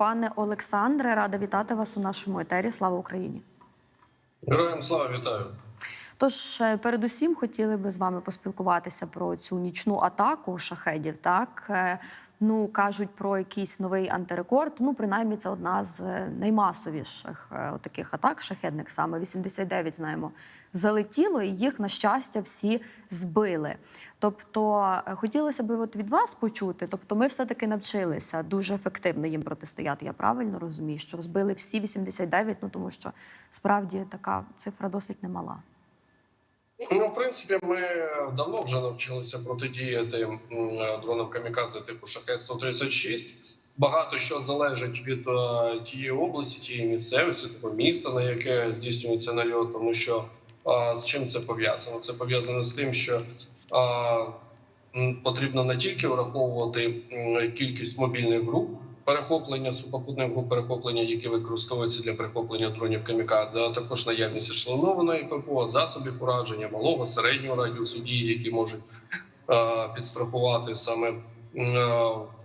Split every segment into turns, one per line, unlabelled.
пане Олександре. Рада вітати вас у нашому етері. Слава Україні!
Героям слава вітаю.
Тож, е, передусім, хотіли би з вами поспілкуватися про цю нічну атаку шахедів. Так Е, ну кажуть про якийсь новий антирекорд. Ну, принаймні, це одна з е, наймасовіших таких атак шахедних. Саме 89, знаємо, залетіло, і їх на щастя всі збили. Тобто, хотілося б от від вас почути. Тобто, ми все таки навчилися дуже ефективно їм протистояти. Я правильно розумію, що збили всі 89, ну тому що справді така цифра досить немала.
Ну, в принципі, ми давно вже навчилися протидіяти дронам камікадзе типу шахет 136 Багато що залежить від е, тієї області, тієї місцевості, того міста, на яке здійснюється нальот, тому що е, з чим це пов'язано? Це пов'язано з тим, що е, м, потрібно не тільки враховувати кількість мобільних груп перехоплення сухопутних груп перехоплення, які використовуються для перехоплення дронів камікадзе, а також наявність ешелонованої ППО, засобів ураження, малого середнього радіусу дії, які можуть е, підстрахувати саме е,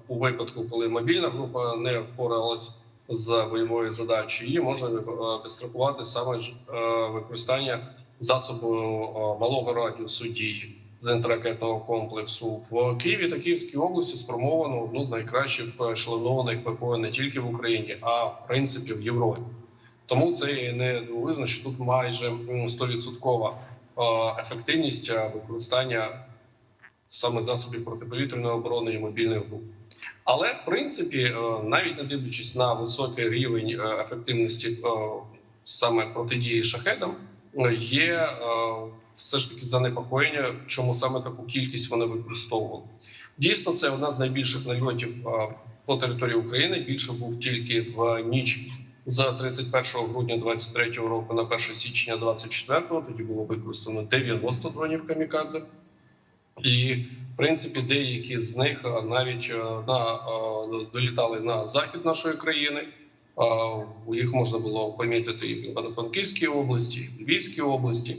у випадку, коли мобільна група не впоралась з бойовою задачею, її може е, підстрахувати саме використання засобу малого радіусу дії зенітно-ракетного комплексу в Києві та Київській області сформовано одну з найкращих ешелонованих ППО не тільки в Україні, а в принципі в Європі. Тому це не дивовижно, що тут майже 100% е, ефективність е, використання саме засобів протиповітряної оборони і мобільних груп. Але в принципі, е, навіть не дивлячись на високий рівень е, ефективності е, саме протидії шахедам, е, є е, все ж таки занепокоєння, чому саме таку кількість вони використовували. Дійсно, це одна з найбільших нальотів по території України. Більше був тільки в ніч з 31 грудня 23 року на 1 січня 24 Тоді було використано 90 дронів камікадзе. І в принципі деякі з них навіть на долітали на захід нашої країни. Їх можна було помітити і в Івано-Франківській області, і в Львівській області.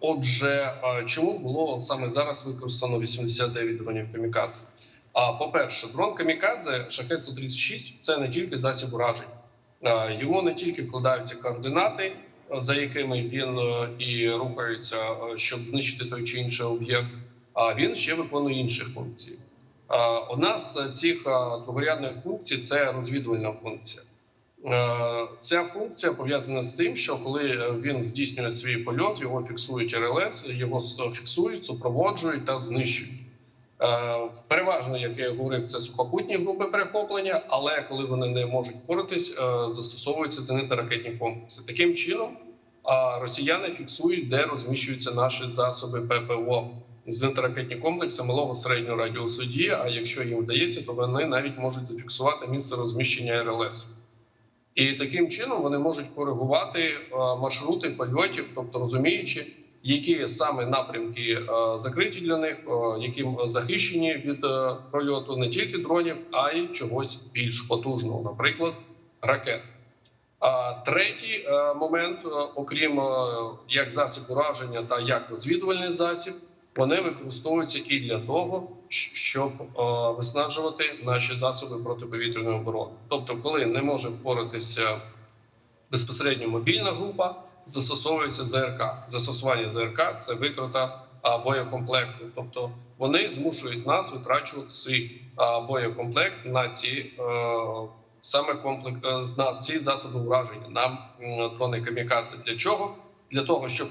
Отже, чому було саме зараз використано 89 дронів камікадзе? А по-перше, дрон камікадзе шахет 136 – це не тільки засіб уражень. Йому не тільки вкладаються координати, за якими він е, і рухається, щоб знищити той чи інший об'єкт. А він ще виконує інші функції. Одна з цих другорядних функцій це розвідувальна функція. Е, Ця функція пов'язана з тим, що коли е, він здійснює свій польот, його фіксують РЛС, його фіксують, супроводжують та знищують. Е, Переважно, як я говорив, це сухопутні групи перехоплення, але коли вони не можуть впоратись, застосовуються зенитно-ракетні комплекси. Таким чином, росіяни фіксують, де розміщуються наші засоби ППО. Зенитно-ракетні комплекси малого середнього радіусу дії. А якщо їм вдається, то вони навіть можуть зафіксувати місце розміщення РЛС. І таким чином вони можуть коригувати е, маршрути польотів, тобто розуміючи, які саме напрямки е, закриті для них, е, яким захищені від прольоту не тільки дронів, а й чогось більш потужного, наприклад, ракет. А третій момент, окрім як засіб ураження та як розвідувальний засіб, вони використовуються і для того, щоб е, виснажувати наші засоби протиповітряної оборони. Тобто, коли не може впоратися безпосередньо мобільна група, застосовується ЗРК. Застосування ЗРК це витрата боєкомплекту. Тобто вони змушують нас витрачувати свій боєкомплект на ці е, саме комплект е, на ці засоби ураження. Нам дрони камікадзе для чого? Для того, щоб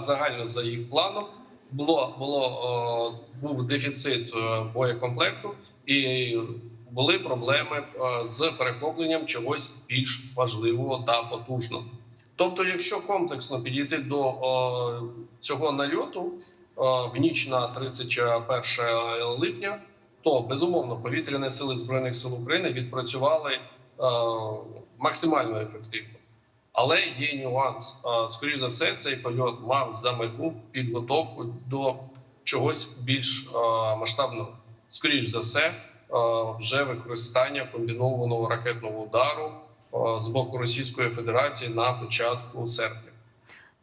загально за їх планом було було е, був дефіцит е, боєкомплекту і були проблеми е, з перехопленням чогось більш важливого та потужного. Тобто, якщо комплексно підійти до е, цього нальоту е, в ніч на 31 липня, то безумовно повітряні сили збройних сил України відпрацювали е, максимально ефективно. Але є нюанс. Скоріше за все, цей польот мав за мету підготовку до чогось більш масштабного. Скоріше за все, вже використання комбінованого ракетного удару з боку Російської Федерації на початку серпня.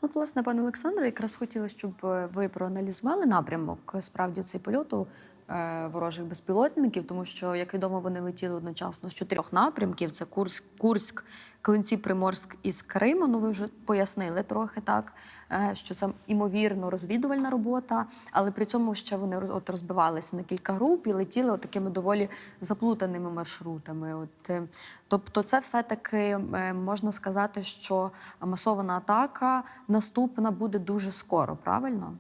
От, власне, пане Олександре, якраз хотіла, щоб е, ви проаналізували напрямок е, справді цей польоту е, ворожих безпілотників, тому що, як відомо, вони летіли одночасно з чотирьох напрямків: це Курськ, Курськ, Клинці, Приморськ із Криму. Ну, ви вже пояснили трохи так, е, що це імовірно розвідувальна робота, але при цьому ще вони от розбивалися на кілька груп і летіли от такими доволі заплутаними маршрутами. От, е, тобто, це все-таки е, можна сказати, що масована атака наступна буде дуже скоро, правильно?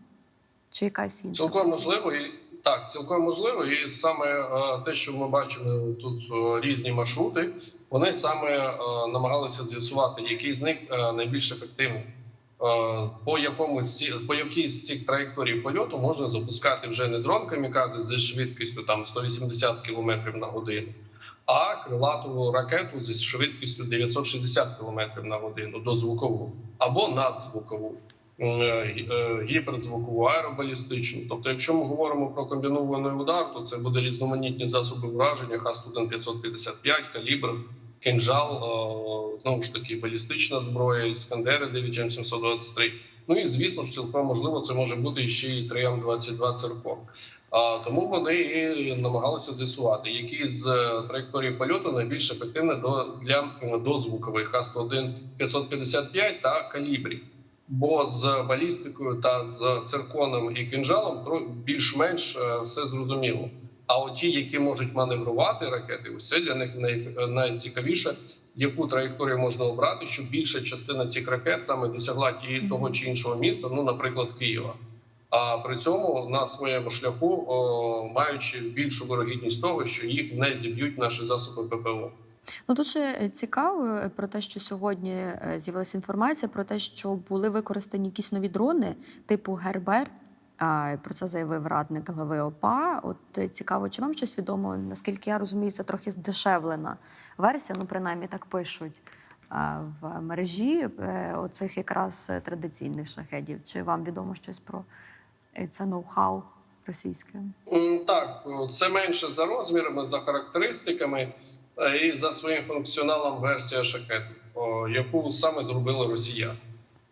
Чи якась інша?
Цілком можливо, і так, цілком можливо. І саме те, що ми бачимо тут різні маршрути, вони саме е, намагалися з'ясувати, який з них е, найбільш ефективний. Е, По якому по якій з цих траєкторій польоту можна запускати вже не дрон камікадзе зі швидкістю там 180 км на годину, а крилату ракету зі швидкістю 960 км на годину до звукову або надзвукову. М, е, е, гіперзвукову, аеробалістичну. Тобто, якщо ми говоримо про комбінований удар, то це буде різноманітні засоби враження, Х-1 555, калібр, кинжал, е, знову ж таки, балістична зброя, іскандери 9 723 Ну і звісно ж, цілком можливо, це може бути ще і 3М22 циркон. А тому вони намагалися з'ясувати, які з траєкторії польоту найбільш ефективні до для м, дозвукових Х-1 555 та калібрів. Бо з балістикою та з цирконом і кинжалом тро- більш-менш е, все зрозуміло. А от ті, які можуть маневрувати ракети, це для них най- найцікавіше, яку траєкторію можна обрати, щоб більша частина цих ракет саме досягла тієї того чи іншого міста, ну, наприклад, Києва. А при цьому на своєму шляху, о, маючи більшу вирогідність того, що їх не зіб'ють наші засоби ППО.
Ну ще е, цікаво е, про те, що сьогодні е, з'явилася інформація про те, що були використані якісь нові дрони, типу Гербер. Про це заявив радник глави ОПА. От цікаво, чи вам щось відомо? Наскільки я розумію, це трохи здешевлена версія. Ну, принаймні так пишуть в мережі оцих якраз традиційних шахедів. Чи вам відомо щось про це ноу-хау російське?
Так, це менше за розмірами, за характеристиками і за своїм функціоналом версія шахет, яку саме зробили росіяни.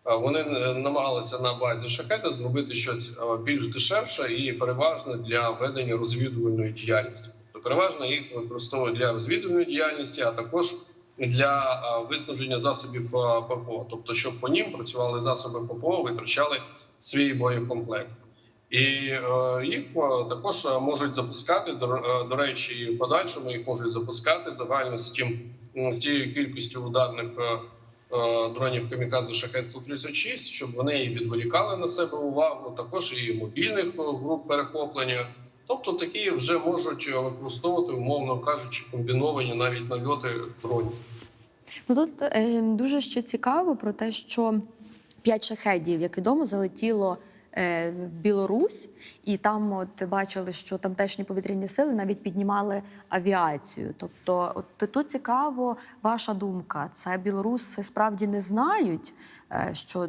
Е, Вони е, намагалися на базі шахеда зробити щось е, більш дешевше і переважно для ведення розвідувальної діяльності. Тобто переважно їх використовують для розвідувальної діяльності, а також для е, виснаження засобів ППО. Тобто, щоб по ним працювали засоби ППО, витрачали свій боєкомплект. І е, їх е, також е, можуть запускати до, речі, і в подальшому їх можуть запускати загально з тим з тією кількістю ударних дронів камікадзе шахет 136 щоб вони відволікали на себе увагу, також і мобільних груп перехоплення. Тобто такі вже можуть використовувати, умовно кажучи, комбіновані навіть нальоти дронів.
Ну тут е, дуже ще цікаво про те, що п'ять шахедів, як відомо, залетіло Білорусь, і там от бачили, що тамтешні повітряні сили навіть піднімали авіацію. Тобто, от тут цікаво ваша думка. Це білоруси справді не знають, е, що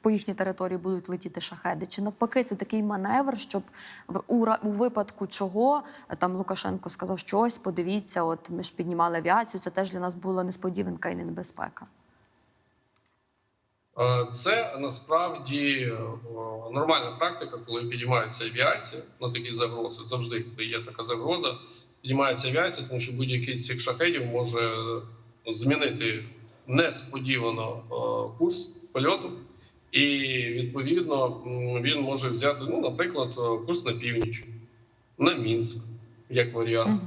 по їхній території будуть летіти шахеди, чи навпаки, це такий маневр, щоб в у, у випадку чого е, там Лукашенко сказав щось, подивіться, от ми ж піднімали авіацію. Це теж для нас була несподіванка і небезпека.
Е, Це насправді е, нормальна практика, коли підіймається авіація на такі загрози. Завжди, коли є така загроза, підіймається авіація, тому що будь-який з цих шахедів може змінити несподівано е, курс польоту, і відповідно він може взяти, ну, наприклад, курс на північ, на Мінськ, як варіант.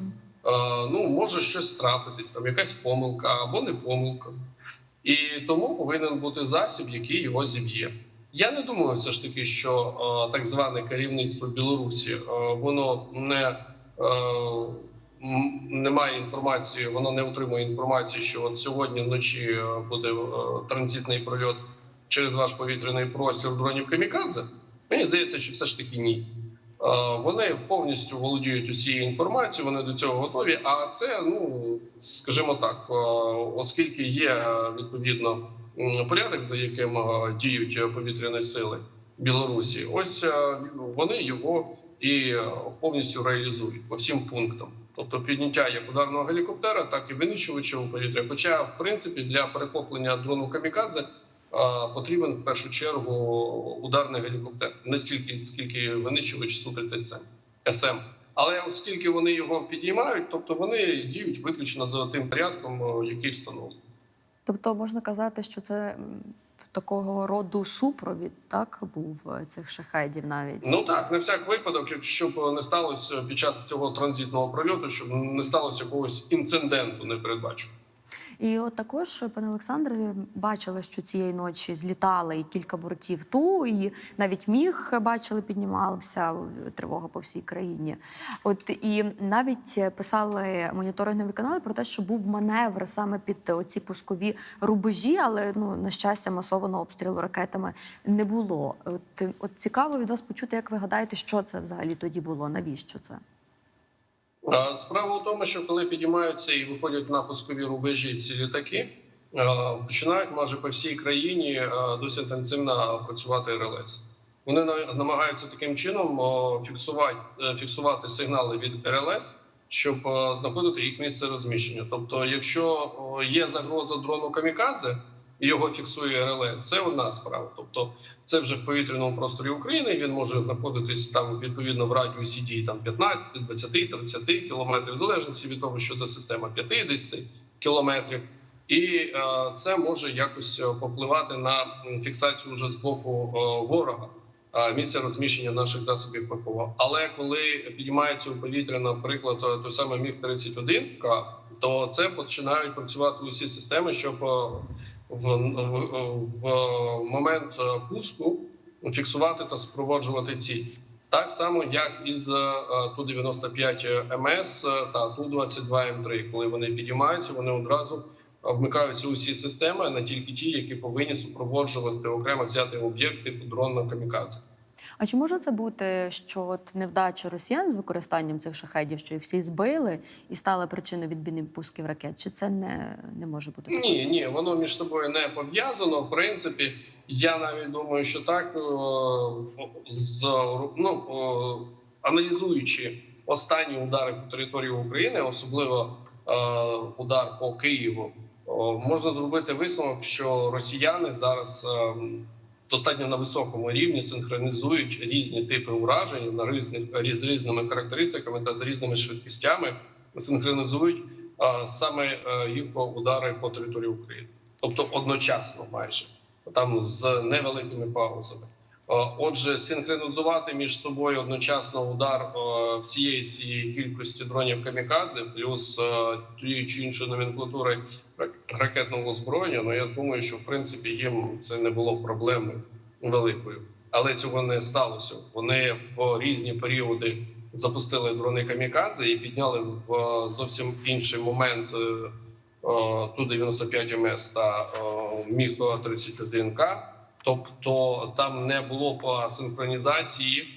Е, Ну, може щось трапитись, там якась помилка або не помилка. І тому повинен бути засіб, який його зіб'є. Я не думаю, все ж таки, що е, так зване керівництво Білорусі е, воно не, е, не має інформації, воно не отримує інформації, що от сьогодні вночі буде транзитний прольот через ваш повітряний простір дронів камікадзе. Мені здається, що все ж таки ні. Вони повністю володіють усією інформацією, вони до цього готові. А це, ну скажімо так, е, оскільки є е, відповідно порядок, за яким е, діють повітряні сили Білорусі, ось вони його і повністю реалізують по всім пунктам. Тобто підняття як ударного гелікоптера, так і винищувача у повітря. Хоча, в принципі, для перехоплення дрону камікадзе потрібен в першу чергу ударний гелікоптер, не стільки скільки винищувач Су-37 СМ. Але оскільки вони його підіймають, тобто вони діють виключно за тим порядком, який встановлений.
Тобто можна казати, що це такого роду супровід, так був е, цих шахедів навіть.
Ну так, на всяк випадок, якщо б не сталося під час цього транзитного прольоту, щоб не сталося якогось інциденту непередбаченого.
І от також, пане Олександре, бачили, що цієї ночі злітали і кілька бортів ту, і навіть міг бачили, піднімався тривога по всій країні. От і навіть писали моніторингові канали про те, що був маневр саме під оці пускові рубежі, але ну на щастя, масованого обстрілу ракетами не було. От, от цікаво від вас почути, як ви гадаєте, що це взагалі тоді було? Навіщо це?
Справа в тому, що коли підіймаються і виходять на пускові рубежі ці літаки, починають майже по всій країні досить інтенсивно працювати РЛС. Вони на- намагаються таким чином фіксувати, е, фіксувати сигнали від РЛС, щоб е, знаходити їх місце розміщення. Тобто, якщо є загроза дрону камікадзе, і його фіксує РЛС, це одна справа. Тобто, це вже в повітряному просторі України. Він може знаходитись там відповідно в радіусі дії там 15, 20, 30 кілометрів, в залежності від того, що за система 50 кілометрів. І е, це може якось е, повпливати на фіксацію вже з боку е, ворога місця розміщення наших засобів ППО. Але коли підіймається у повітря, наприклад, той самий міг 31 к то це починають працювати усі системи, щоб в, в, в момент е, пуску фіксувати та супроводжувати ціль. Так само, як і з е, Ту-95 МС та Ту-22 М3. Коли вони підіймаються, вони одразу вмикаються усі системи, не тільки ті, які повинні супроводжувати окремо взяти об'єкт типу дрон на камікадзе.
А чи може це бути, що от невдача росіян з використанням цих шахедів, що їх всі збили і стали причиною відбійних пусків ракет? Чи це не, не може бути?
Ні, ні, воно між собою не пов'язано. В принципі, я навіть думаю, що так е, з ну аналізуючи останні удари по території України, особливо е, удар по Києву, можна зробити висновок, що росіяни зараз е, достатньо на високому рівні синхронізують різні типи уражень на різних з різними характеристиками та з різними швидкістями, синхронізують саме е, їх удари по території України, тобто одночасно, майже там з невеликими паузами. Е, Отже, синхронізувати між собою одночасно удар е, всієї цієї кількості дронів камікадзе, плюс е, тієї чи іншої номенклатури рак- ракетного озброєння. Ну я думаю, що в принципі їм це не було проблеми великою, але цього не сталося. Вони в різні періоди запустили дрони камікадзе і підняли в зовсім інший момент е, Ту-95 МС та Міг 31 К. Тобто там не було по синхронізації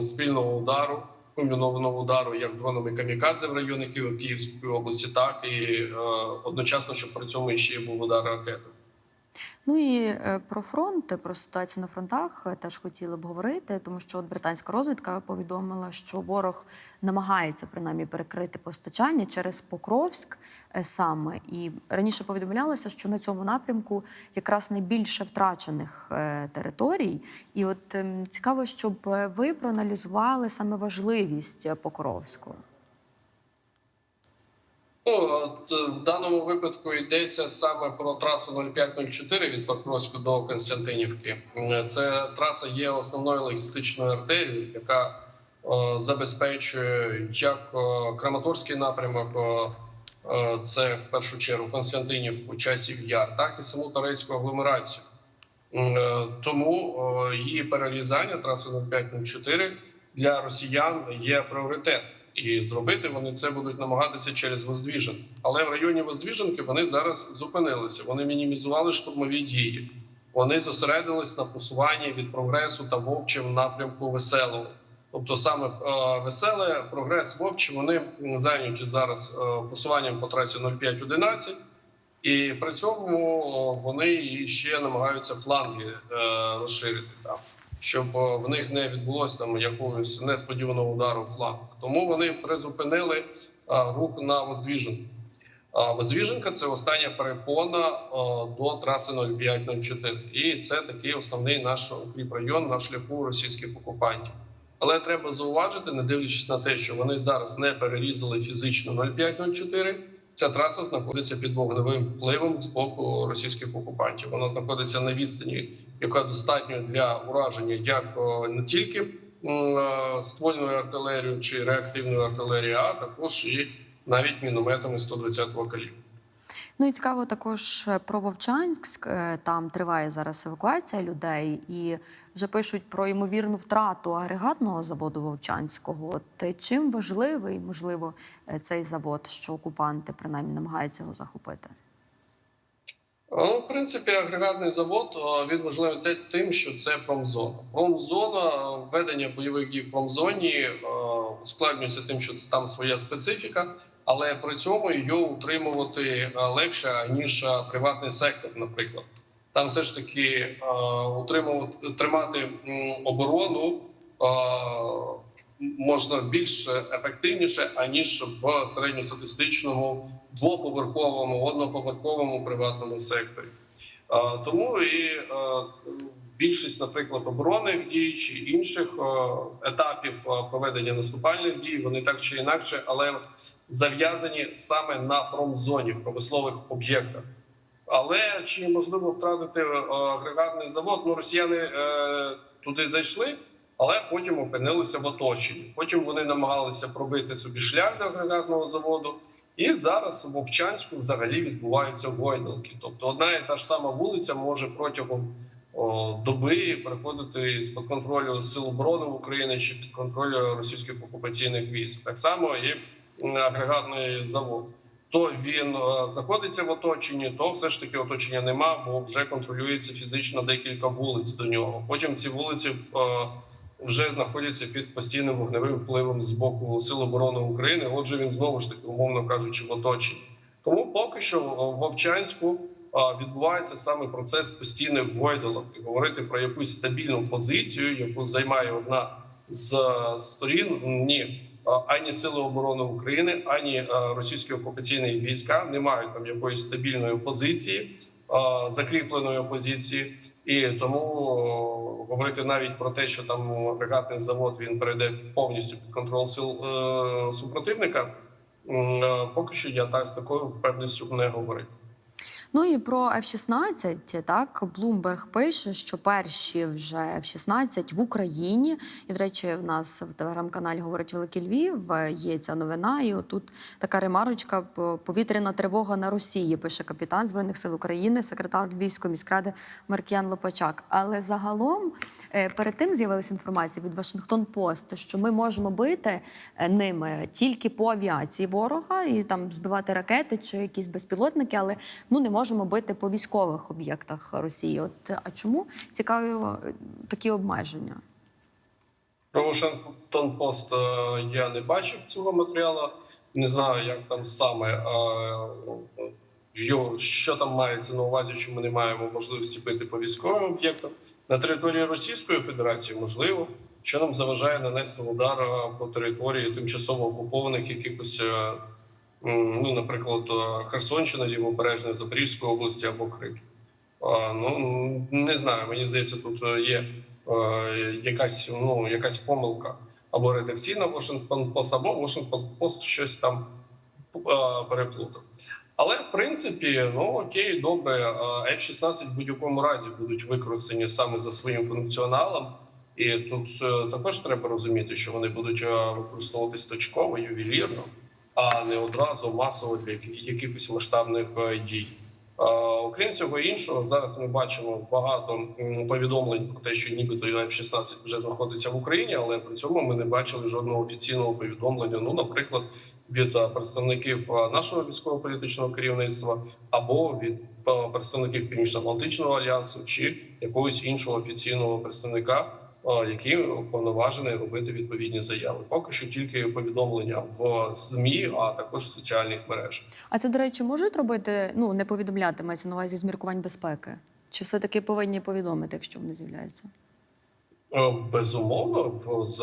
спільного удару, комбінованого удару, як дронами камікадзе в районі Київської області, так і е, одночасно, щоб при цьому ще й був удар ракети.
Ну і е, про фронт, про ситуацію на фронтах е, теж хотіли б говорити, тому що от британська розвідка повідомила, що ворог намагається принаймні перекрити постачання через Покровськ е, саме. І раніше повідомлялося, що на цьому напрямку якраз найбільше втрачених е, територій. І от ем, цікаво, щоб е, ви проаналізували саме важливість е, Покровську.
Ну, от, е, в даному випадку йдеться саме про трасу 0504 від Покровську до Константинівки. Це траса є основною логістичною артерією, яка е, забезпечує як е, Краматорський напрямок, е, е, це в першу чергу Константинівку, часів яр, так і саму Торецьку агломерацію. Е, Тому е, її перерізання траси 0504 для росіян є пріоритетом. І зробити вони це будуть намагатися через Воздвіжен. Але в районі Воздвіженки вони зараз зупинилися. Вони мінімізували штурмові дії. Вони зосередились на просуванні від прогресу та вовчим напрямку веселого. Тобто, саме е, веселе, прогрес вовчі вони зайняті зараз е, просуванням по трасі 0511. І при цьому вони ще намагаються фланги е, розширити там, щоб в них не відбулося там якогось несподіваного удару в фланг. Тому вони призупинили а, рух на Воздвіженку. А Воздвіженка це остання перепона о, до траси 0504. І це такий основний наш укріпрайон на шляху російських окупантів. Але треба зауважити, не дивлячись на те, що вони зараз не перерізали фізично 0504, Ця траса знаходиться під вогневим впливом з боку російських окупантів. Вона знаходиться на відстані, яка достатньо для ураження як не тільки е, ствольною артилерією чи реактивною артилерією, а також і навіть мінометами 120-го калібру.
Ну і цікаво також е, про Вовчанськ. Е, Там триває зараз евакуація людей, і вже пишуть про ймовірну втрату агрегатного заводу Вовчанського. От е, чим важливий, можливо, цей завод, що окупанти принаймні намагаються його захопити?
Ну, в принципі, агрегатний завод він важливий тим, що це промзона. Промзона ведення бойових дій в промзоні ускладнюється тим, що це там своя специфіка, але при цьому її утримувати е, легше ніж е, приватний сектор, наприклад. Там все ж таки е, утримувати тримати оборону можна більш ефективніше аніж в середньостатистичному двоповерховому, одноповерховому приватному секторі. Тому і більшість, наприклад, оборонних дій чи інших е, етапів е, проведення наступальних дій, вони так чи інакше, але зав'язані саме на промзоні промислових об'єктах. Але чи можливо втратити е, агрегатний завод? Ну, росіяни туди зайшли, але потім опинилися в оточенні. Потім вони намагалися пробити собі шлях до агрегатного заводу. І зараз в Вовчанську взагалі відбуваються гойдалки. Тобто одна і та ж сама вулиця може протягом доби переходити з під контролю Сил оборони України чи під контролю російських окупаційних військ. Так само і агрегатний завод. То він е, знаходиться в оточенні, то все ж таки оточення нема, бо вже контролюється фізично декілька вулиць до нього. Потім ці вулиці е, вже знаходяться під постійним вогневим впливом з боку Сил оборони України. Отже, він знову ж таки, умовно кажучи, в оточенні. Тому поки що в Вовчанську відбувається саме процес постійних гойдолок говорити про якусь стабільну позицію, яку займає одна з е, сторін. Ні. Ані Сили оборони України, ані е, російські окупаційні війська не мають там якоїсь стабільної позиції, закріпленої позиції, і тому говорити навіть про те, що там агрегатний завод він перейде повністю під контроль сил е, супротивника. Поки що я так з такою впевненістю не говорив.
Ну і про F-16, так Блумберг пише, що перші вже F-16 в Україні. І, до речі, в нас в телеграм-каналі говорить Великий Львів. Є ця новина. І отут така ремарочка повітряна тривога на Росії. Пише капітан збройних сил України, секретар Львівської міськради Маркіян Лопачак. Але загалом е, перед тим з'явилася інформація від Вашингтон Пост, що ми можемо бити е, ними тільки по авіації ворога і там збивати ракети чи якісь безпілотники, але ну не можемо бити по військових об'єктах Росії. От а чому цікаві е, такі обмеження?
Про Пост е, я не бачив цього матеріалу. Не знаю, як там саме е, що там мається на увазі, що ми не маємо можливості бити по військовим об'єктам на території Російської Федерації. Можливо, що нам заважає нанести удар е, по території тимчасово окупованих якихось, ну, наприклад, е, Херсонщина, Лівобережної Запорізької області або Крим. Ну не знаю, мені здається, тут е, є е, якась ну якась помилка або редакційна Washington Post, або Washington Post щось там переплутав. Але в принципі, ну окей, добре, е, F-16 в будь-якому разі будуть використані саме за своїм функціоналом. І тут також треба розуміти, що вони будуть використовуватись точково, ювелірно, а не одразу масово для якихось масштабних е, дій. Окрім всього іншого, зараз ми бачимо багато повідомлень про те, що нібито F-16 вже знаходиться в Україні, але при цьому ми не бачили жодного офіційного повідомлення. Ну, наприклад, від е, представників е, нашого військово-політичного керівництва або від представників Північно-Атлантичного альянсу чи якогось іншого офіційного представника, е, який робити відповідні заяви. Поки що тільки повідомлення в ЗМІ, а також в соціальних мережах.
А це, до речі, можуть робити, ну не повідомляти мається на увазі з міркувань безпеки? Чи все-таки повинні повідомити, якщо вони з'являються?
Е, Безумовно, з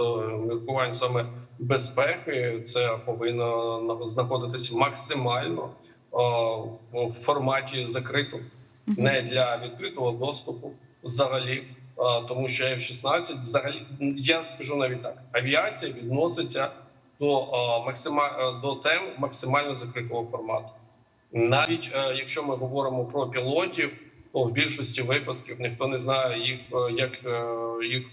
міркувань саме безпеки це повинно на- знаходитися максимально е, в форматі закритому, не для відкритого доступу взагалі. Тому що F-16 взагалі я скажу навіть так: авіація відноситься до максима е, до тем максимально закритого формату. Навіть е, якщо ми говоримо про пілотів, то в більшості випадків ніхто не знає їх е, як їх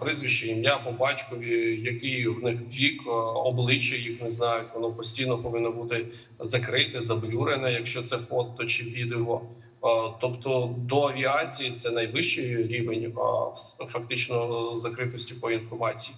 прізвище, ім'я по батькові, який в них вік, обличчя їх не знають. Воно постійно повинно бути закрите, заблюрене, якщо це фото чи відео. Е, Тобто до авіації це найвищий рівень е, фактично закритості по інформації.